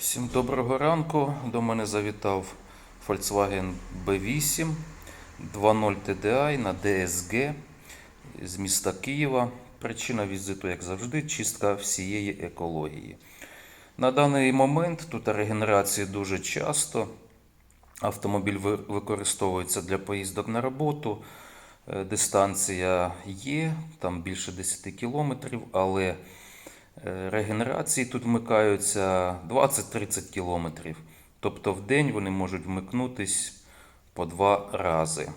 Всім доброго ранку. До мене завітав Volkswagen B8 2.0 TDI на DSG з міста Києва. Причина візиту, як завжди, чистка всієї екології. На даний момент тут регенерації дуже часто. Автомобіль використовується для поїздок на роботу. Е, Дистанція є, там більше 10 кілометрів, але Регенерації тут вмикаються 20-30 кілометрів. Тобто в день вони можуть вмикнутись по два рази.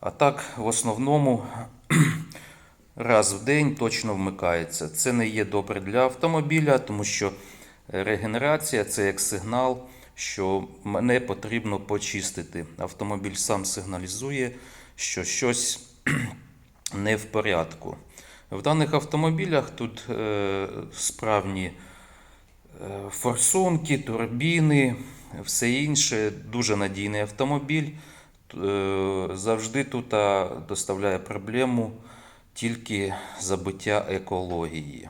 А так, в основному раз в день точно вмикається. Це не є добре для автомобіля, тому що регенерація це як сигнал, що мене потрібно почистити. Автомобіль сам сигналізує, що щось не в порядку. В даних автомобілях тут е, справні е, форсунки, турбіни, все інше. Дуже надійний автомобіль. Е, завжди тут доставляє проблему тільки забиття екології.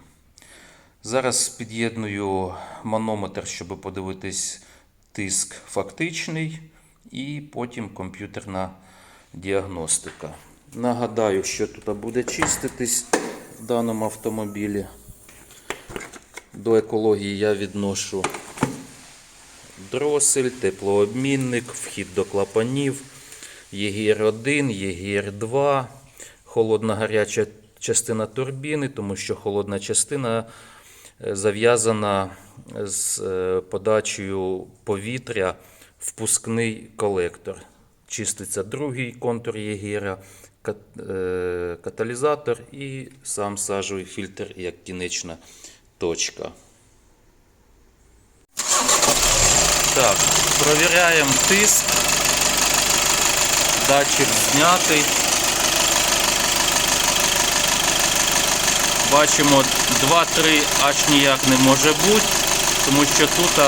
Зараз під'єдную манометр, щоб подивитись тиск фактичний, і потім комп'ютерна діагностика. Нагадаю, що тут буде чиститись в даному автомобілі. До екології я відношу дросель, теплообмінник, вхід до клапанів, ЄГІР-1, ЄГІР-2, холодна гаряча частина турбіни, тому що холодна частина е, зав'язана з е, подачею повітря в пускний колектор. Чиститься другий контур єгіра, каталізатор і сам сажовий фільтр як кінечна точка. Так, провіряємо тиск. Датчик знятий. Бачимо 2-3 аж ніяк не може бути, тому що тут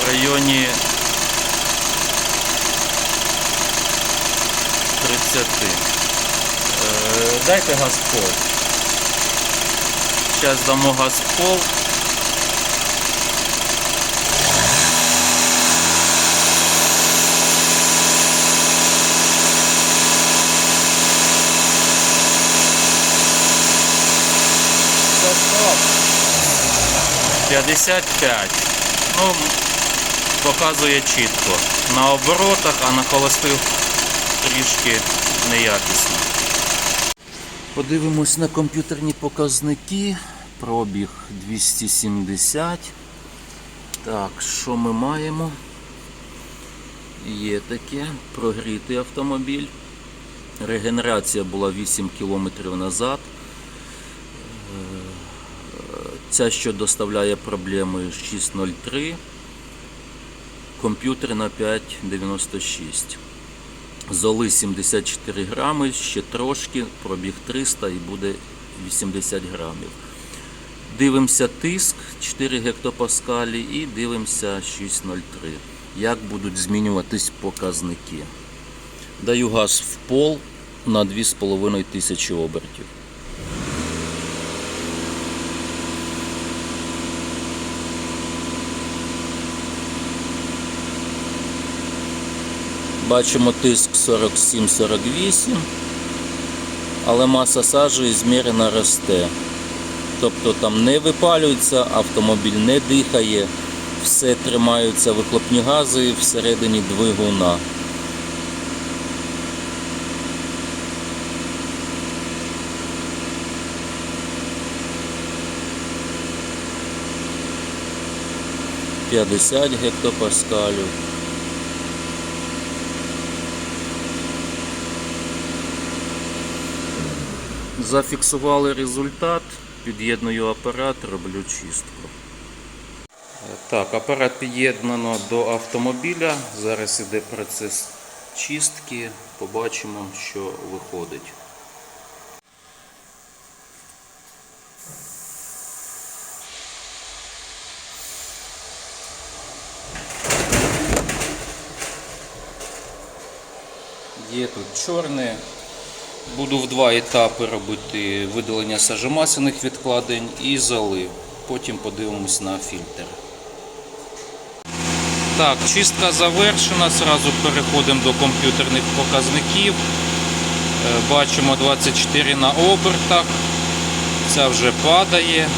в районі 30. Е, Дайте газ пол. Зараз дамо газ в пол. Стоп, 55. Ну, показує чітко. На оборотах, а на холостих трішки неякісно. Подивимось на комп'ютерні показники. Пробіг 270. Так, що ми маємо? Є таке. Прогрітий автомобіль. Регенерація була 8 км назад. Ця, що доставляє проблеми 6.03, комп'ютер на 5.96. Золи 74 грами, ще трошки, пробіг 300 і буде 80 грамів. Дивимося тиск 4 гектопаскалі і дивимося 6.03. Як будуть змінюватись показники. Даю газ в пол на 2500 обертів. Бачимо тиск 47-48, але маса сажі змірена росте. Тобто там не випалюється, автомобіль не дихає, все тримаються вихлопні гази всередині двигуна. П'ятдесят гектопаскалів. Зафіксували результат, під'єдную апарат, роблю чистку. Так, апарат під'єднано до автомобіля. Зараз іде процес чистки. Побачимо, що виходить. Є тут чорне, Буду в два етапи робити видалення сажомасляних відкладень і залив. потім подивимось на фільтр. Так, чистка завершена. Зразу переходимо до комп'ютерних показників. Е, Бачимо 24 на обертах. Ця вже падає.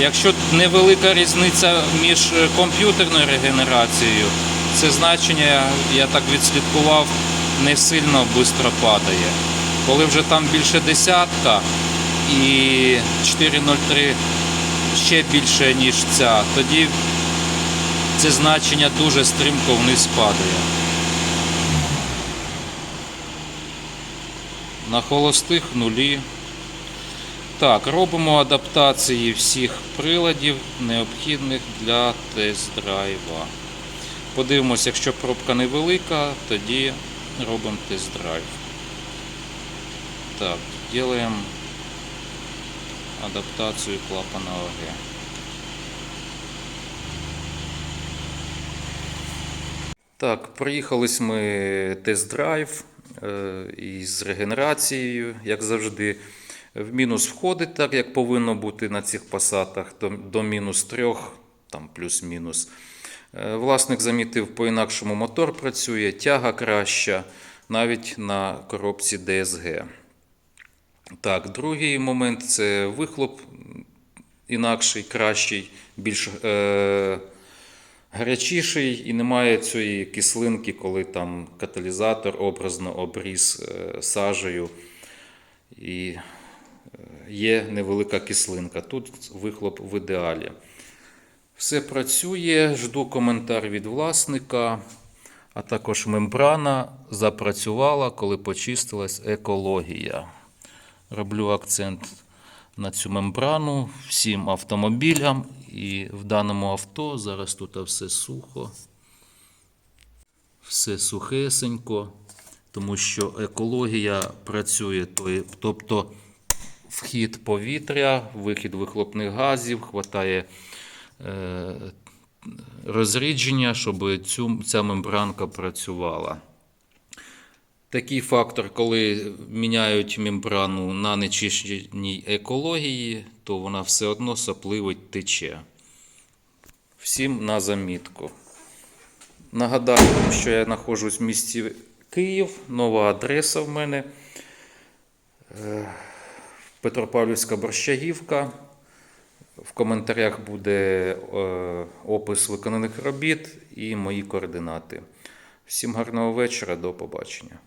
Якщо невелика різниця між комп'ютерною регенерацією, це значення, я так відслідкував, не сильно швидко падає. Коли вже там більше десятка і 4.03 ще більше, ніж ця, тоді це значення дуже стрімко вниз падає. На холостих нулі. Так, робимо адаптації всіх приладів, необхідних для тест-драйва. Подивимося, якщо пробка невелика, тоді робимо тест-драйв. Так, робимо адаптацію клапана ОГ. Так, приїхались ми тест-драйв е, із регенерацією, як завжди. В мінус входить так, як повинно бути на цих пасатах, до, мінус 3, там плюс-мінус. Е, Власник замітив, по-інакшому мотор працює, тяга краща, навіть на коробці DSG. Так, другий момент це вихлоп інакший, кращий, більш е, гарячіший і немає цієї кислинки, коли там каталізатор образно обріз е, сажею. І е, є невелика кислинка. Тут вихлоп в ідеалі. Все працює, жду коментар від власника, а також мембрана запрацювала, коли почистилась екологія. Роблю акцент на цю мембрану всім автомобілям. І в даному авто зараз тут все сухо, все сухесенько, тому що екологія працює, тобто вхід повітря, вихід вихлопних газів, хватає розрідження, щоб цю, ця мембранка працювала. Такий фактор, коли міняють мембрану на нечищеній екології, то вона все одно сопливить тече. Всім на замітку. Нагадаю, що я знаходжусь в місті Київ, нова адреса в мене. Е, Петропавлівська Борщагівка. В коментарях буде е, опис виконаних робіт і мої координати. Всім гарного вечора, до побачення.